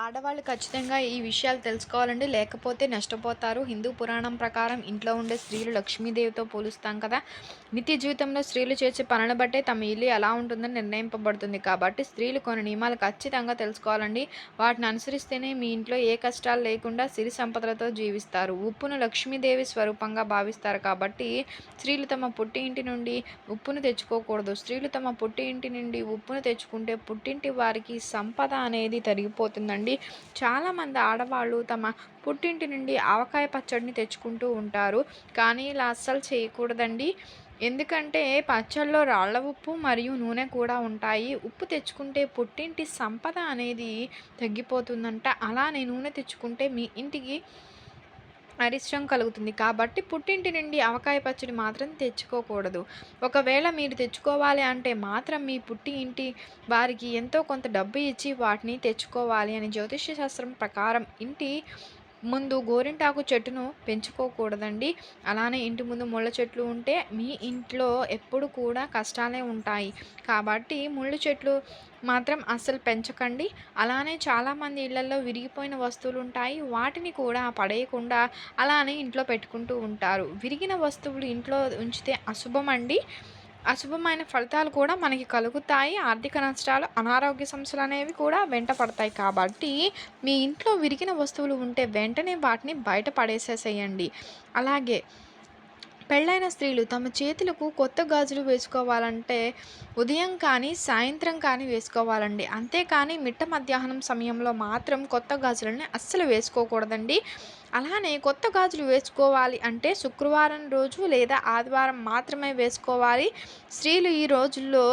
ఆడవాళ్ళు ఖచ్చితంగా ఈ విషయాలు తెలుసుకోవాలండి. లేకపోతే నష్టపోతారు. హిందూ పురాణం ప్రకారం ఇంట్లో ఉండే స్త్రీలు లక్ష్మీదేవితో పోలుస్తాం కదా. నిత్య జీవితంలో స్త్రీలు చేసే పనుల బట్టే తమ ఇల్లు ఎలా ఉంటుందని నిర్ణయింపబడుతుంది కాబట్టి స్త్రీలు కొన్ని నియమాలు ఖచ్చితంగా తెలుసుకోవాలండి. వాటిని అనుసరిస్తేనే మీ ఇంట్లో ఏ కష్టాలు లేకుండా సిరి సంపదలతో జీవిస్తారు. ఉప్పును లక్ష్మీదేవి స్వరూపంగా భావిస్తారు కాబట్టి స్త్రీలు తమ పుట్టి ఇంటి నుండి ఉప్పును తెచ్చుకోకూడదు. స్త్రీలు తమ పుట్టి ఇంటి నుండి ఉప్పును తెచ్చుకుంటే పుట్టింటి వారికి సంపద అనేది తరిగిపోతుందండి. అండి చాలామంది ఆడవాళ్ళు తమ పుట్టింటి నుండి ఆవకాయ పచ్చడిని తెచ్చుకుంటూ ఉంటారు. కానీ ఇలా అస్సలు చేయకూడదండి. ఎందుకంటే పచ్చళ్ళలో రాళ్ళ ఉప్పు మరియు నూనె కూడా ఉంటాయి. ఉప్పు తెచ్చుకుంటే పుట్టింటి సంపద అనేది తగ్గిపోతుందంట. అలానే నూనె తెచ్చుకుంటే మీ ఇంటికి అరిష్టం కలుగుతుంది. కాబట్టి పుట్టింటి నుండి అవకాయ పచ్చడి మాత్రం తెచ్చుకోకూడదు. ఒకవేళ మీరు తెచ్చుకోవాలి అంటే మాత్రం మీ పుట్టి ఇంటి వారికి ఎంతో కొంత డబ్బు ఇచ్చి వాటిని తెచ్చుకోవాలి అని జ్యోతిష్య శాస్త్రం ప్రకారం ఇంటి ముందు గోరింటాకు చెట్టును పెంచుకోకూడదండి. అలానే ఇంటి ముందు ముళ్ళ చెట్లు ఉంటే మీ ఇంట్లో ఎప్పుడు కూడా కష్టాలే ఉంటాయి. కాబట్టి ముళ్ళు చెట్లు మాత్రం అస్సలు పెంచకండి. అలానే చాలామంది ఇళ్ళలో విరిగిపోయిన వస్తువులు ఉంటాయి. వాటిని కూడా పడేయకుండా అలానే ఇంట్లో పెట్టుకుంటూ ఉంటారు. విరిగిన వస్తువులు ఇంట్లో ఉంచితే అశుభం అండి అశుభమైన ఫలితాలు కూడా మనకి కలుగుతాయి. ఆర్థిక నష్టాలు అనారోగ్య సమస్యలు అనేవి కూడా వెంట పడతాయి కాబట్టి మీ ఇంట్లో విరిగిన వస్తువులు ఉంటే వెంటనే వాటిని బయట పడేసేసేయండి. అలాగే పెళ్ళైన స్త్రీలు తమ చేతులకు కొత్త గాజులు వేసుకోవాలంటే ఉదయం కానీ సాయంత్రం కానీ వేసుకోవాలండి. అంతేకాని మిట్ట మధ్యాహ్నం సమయంలో మాత్రం కొత్త గాజులని అస్సలు వేసుకోకూడదండి. అలానే కొత్త గాజులు వేసుకోవాలి అంటే శుక్రవారం రోజు లేదా ఆదివారం మాత్రమే వేసుకోవాలి. స్త్రీలు ఈ రోజుల్లో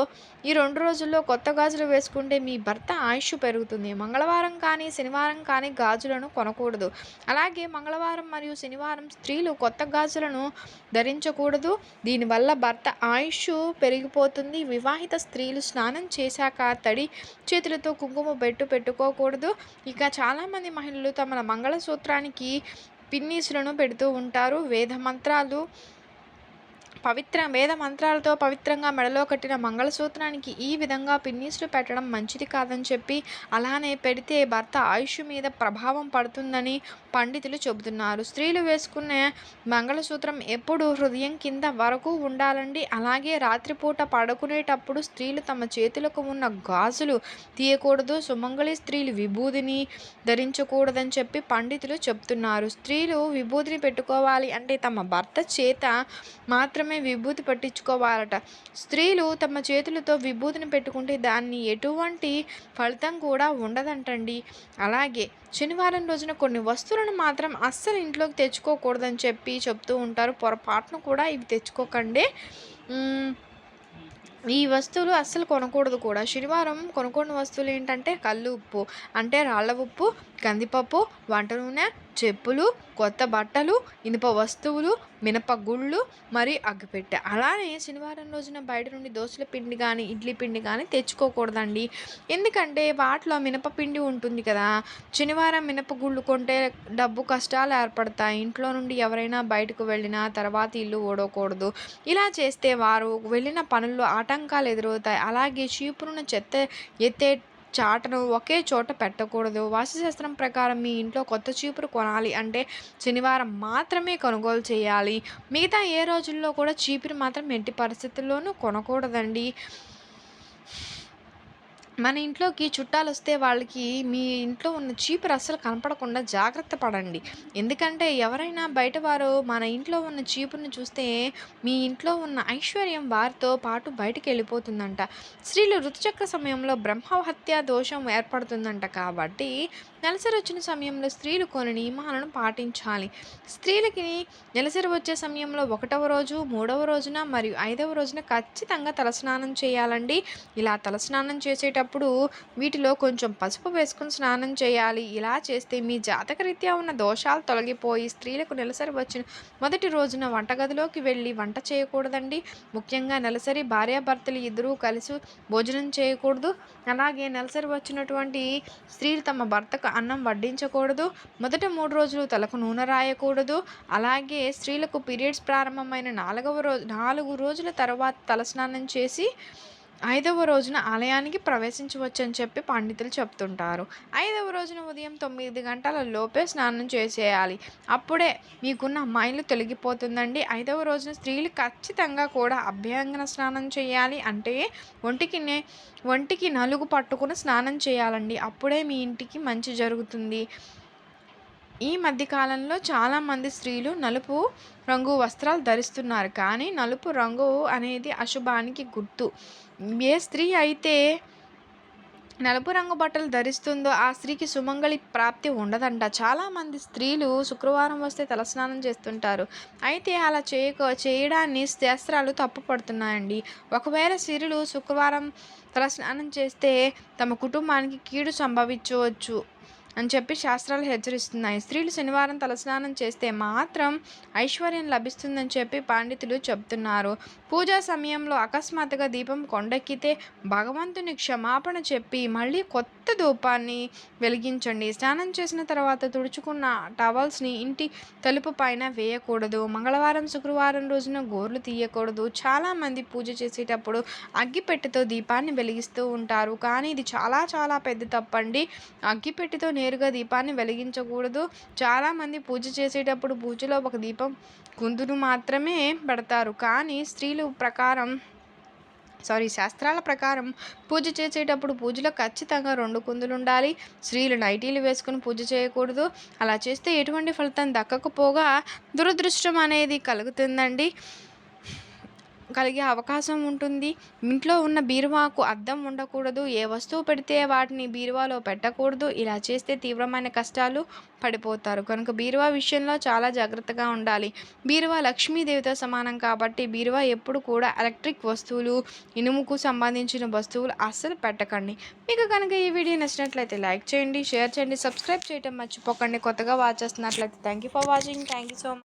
ఈ రెండు రోజుల్లో కొత్త గాజులు వేసుకుంటే మీ భర్త ఆయుష్ పెరుగుతుంది. మంగళవారం కానీ శనివారం కానీ గాజులను కొనకూడదు. అలాగే మంగళవారం మరియు శనివారం స్త్రీలు కొత్త గాజులను ధరించకూడదు. దీనివల్ల భర్త ఆయుష్ పెరిగిపోతుంది. వివాహిత స్త్రీలు స్నానం చేశాక తడి చేతులతో కుంకుమ బెట్టు పెట్టుకోకూడదు. ఇక చాలామంది మహిళలు తమ మంగళసూత్రానికి పిన్నీసులను పెడుతూ ఉంటారు. వేద మంత్రాలు పవిత్ర వేద మంత్రాలతో పవిత్రంగా మెడలో కట్టిన మంగళసూత్రానికి ఈ విధంగా పిన్నీసులు పెట్టడం మంచిది కాదని చెప్పి అలానే పెడితే భర్త ఆయుష్ మీద ప్రభావం పడుతుందని పండితులు చెబుతున్నారు. స్త్రీలు వేసుకునే మంగళసూత్రం ఎప్పుడు హృదయం కింద వరకు ఉండాలండి. అలాగే రాత్రిపూట పడుకునేటప్పుడు స్త్రీలు తమ చేతులకు ఉన్న గాజులు తీయకూడదు. సుమంగళి స్త్రీలు విభూదిని ధరించకూడదని చెప్పి పండితులు చెప్తున్నారు స్త్రీలు విభూదిని పెట్టుకోవాలి అంటే తమ భర్త చేత మాత్రం మాత్రమే విభూతి పట్టించుకోవాలట. స్త్రీలు తమ చేతులతో విభూతిని పెట్టుకుంటే దాన్ని ఎటువంటి ఫలితం కూడా ఉండదంటండి. అలాగే శనివారం రోజున కొన్ని వస్తువులను మాత్రం అస్సలు ఇంట్లోకి తెచ్చుకోకూడదని చెప్పి చెప్తూ ఉంటారు. పొరపాటును కూడా ఇవి తెచ్చుకోకండి. ఈ వస్తువులు అస్సలు కొనకూడదు కూడా. శనివారం కొనుక్కున్న వస్తువులు ఏంటంటే కళ్ళు ఉప్పు అంటే రాళ్ళ ఉప్పు కందిపప్పు వంట నూనె చెప్పులు కొత్త బట్టలు ఇనుప వస్తువులు మినపగుళ్ళు మరి అగ్గిపెట్టె. అలానే శనివారం రోజున బయట నుండి దోశల పిండి కానీ ఇడ్లీ పిండి కానీ తెచ్చుకోకూడదండి. ఎందుకంటే వాటిలో మినపపిండి ఉంటుంది కదా. శనివారం మినపగుళ్ళు కొంటే డబ్బు కష్టాలు ఏర్పడతాయి. ఇంట్లో నుండి ఎవరైనా బయటకు వెళ్ళినా తర్వాత ఇల్లు ఓడకూడదు ఇలా చేస్తే వారు వెళ్ళిన పనుల్లో ఆటంకాలు ఎదురవుతాయి. అలాగే చీపురున చెత్త ఎత్తే చాటను ఒకే చోట పెట్టకూడదు. వాస్తుశాస్త్రం ప్రకారం మీ ఇంట్లో కొత్త చీపురు కొనాలి అంటే శనివారం మాత్రమే కొనుగోలు చేయాలి. మిగతా ఏ రోజుల్లో కూడా చీపురు మాత్రం ఎట్టి పరిస్థితుల్లోనూ కొనకూడదండి. మన ఇంట్లోకి చుట్టాలు వస్తే వాళ్ళకి మీ ఇంట్లో ఉన్న చీపురు అస్సలు కనపడకుండా జాగ్రత్త పడండి. ఎందుకంటే ఎవరైనా బయట వారు మన ఇంట్లో ఉన్న చీపురుని చూస్తే మీ ఇంట్లో ఉన్న ఐశ్వర్యం వారితో పాటు బయటికి వెళ్ళిపోతుందంట స్త్రీలు ఋతుచక్ర సమయంలో బ్రహ్మహత్య దోషం ఏర్పడుతుందంట కాబట్టి నెలసరి వచ్చిన సమయంలో స్త్రీలు కొన్ని నియమాలను పాటించాలి. స్త్రీలకి నెలసరి వచ్చే సమయంలో ఒకటవ రోజు మూడవ రోజున మరియు ఐదవ రోజున ఖచ్చితంగా తలస్నానం చేయాలండి. ఇలా తలస్నానం చేసేటప్పుడు వీటిలో కొంచెం పసుపు వేసుకుని స్నానం చేయాలి. ఇలా చేస్తే మీ జాతకరీత్యా ఉన్న దోషాలు తొలగిపోయి స్త్రీలకు నెలసరి వచ్చిన మొదటి రోజున వంటగదిలోకి వెళ్ళి వంట చేయకూడదండి. ముఖ్యంగా నెలసరి భార్యాభర్తలు ఇద్దరూ కలిసి భోజనం చేయకూడదు. అలాగే నెలసరి వచ్చినటువంటి స్త్రీలు తమ భర్తకు అన్నం వడ్డించకూడదు. మొదట మూడు రోజులు తలకు నూనె రాయకూడదు. అలాగే స్త్రీలకు పీరియడ్స్ ప్రారంభమైన నాలుగవ రోజు నాలుగు రోజుల తర్వాత తలస్నానం చేసి ఐదవ రోజున ఆలయానికి ప్రవేశించవచ్చని చెప్పి పండితులు చెప్తుంటారు. ఐదవ రోజున ఉదయం తొమ్మిది గంటల లోపే స్నానం చేసేయాలి. అప్పుడే మీకున్న అమ్మాయిలు తొలగిపోతుందండి. ఐదవ రోజున స్త్రీలు ఖచ్చితంగా కూడా అభ్యంగన స్నానం చేయాలి అంటే ఒంటికి ఒంటికి నలుగు పట్టుకుని స్నానం చేయాలండి. అప్పుడే మీ ఇంటికి మంచి జరుగుతుంది. ఈ మధ్యకాలంలో చాలామంది స్త్రీలు నలుపు రంగు వస్త్రాలు ధరిస్తున్నారు. కానీ నలుపు రంగు అనేది అశుభానికి గుర్తు. ఏ స్త్రీ అయితే నలుపు రంగు బట్టలు ధరిస్తుందో ఆ స్త్రీకి సుమంగళి ప్రాప్తి ఉండదంట. చాలామంది స్త్రీలు శుక్రవారం వస్తే తలస్నానం చేస్తుంటారు. అయితే అలా చేయక చేయడాన్ని శాస్త్రాలు తప్పుపడుతున్నాయండి ఒకవేళ స్త్రీలు శుక్రవారం తలస్నానం చేస్తే తమ కుటుంబానికి కీడు సంభవించవచ్చు. అని చెప్పి శాస్త్రాలు హెచ్చరిస్తున్నాయి. స్త్రీలు శనివారం తలస్నానం చేస్తే మాత్రం ఐశ్వర్యం లభిస్తుందని చెప్పి పాండితులు చెప్తున్నారు పూజా సమయంలో అకస్మాత్తుగా దీపం కొండెక్కితే భగవంతుని క్షమాపణ చెప్పి మళ్ళీ కొత్త ధూపాన్ని వెలిగించండి. స్నానం చేసిన తర్వాత తుడుచుకున్న టవల్స్ని ఇంటి తలుపు పైన వేయకూడదు. మంగళవారం శుక్రవారం రోజున గోర్లు తీయకూడదు. చాలామంది పూజ చేసేటప్పుడు అగ్గిపెట్టెతో దీపాన్ని వెలిగిస్తూ ఉంటారు. కానీ ఇది చాలా చాలా పెద్ద తప్పండి. అగ్గిపెట్టెతో నేరుగా దీపాన్ని వెలిగించకూడదు. చాలామంది పూజ చేసేటప్పుడు పూజలో ఒక దీపం కుందును మాత్రమే పెడతారు. కానీ స్త్రీలు ప్రకారం సారీ శాస్త్రాల ప్రకారం పూజ చేసేటప్పుడు పూజలో ఖచ్చితంగా రెండు కుందులు ఉండాలి. స్త్రీలు నైటీలు వేసుకుని పూజ చేయకూడదు. అలా చేస్తే ఎటువంటి ఫలితం దక్కకపోగా దురదృష్టం అనేది కలుగుతుందండి. కలిగే అవకాశం ఉంటుంది. ఇంట్లో ఉన్న బీరువాకు అద్దం ఉండకూడదు. ఏ వస్తువు పెడితే వాటిని బీరువాలో పెట్టకూడదు. ఇలా చేస్తే తీవ్రమైన కష్టాలు పడిపోతారు. కనుక బీరువా విషయంలో చాలా జాగ్రత్తగా ఉండాలి. బీరువా లక్ష్మీదేవితో సమానం కాబట్టి బీరువా ఎప్పుడు కూడా ఎలక్ట్రిక్ వస్తువులు ఇనుముకు సంబంధించిన వస్తువులు అస్సలు పెట్టకండి. మీకు కనుక ఈ వీడియో నచ్చినట్లయితే లైక్ చేయండి షేర్ చేయండి సబ్స్క్రైబ్ చేయడం మర్చిపోకండి. కొత్తగా వాచ్ చేస్తున్నట్లయితే thank you for watching thank you so much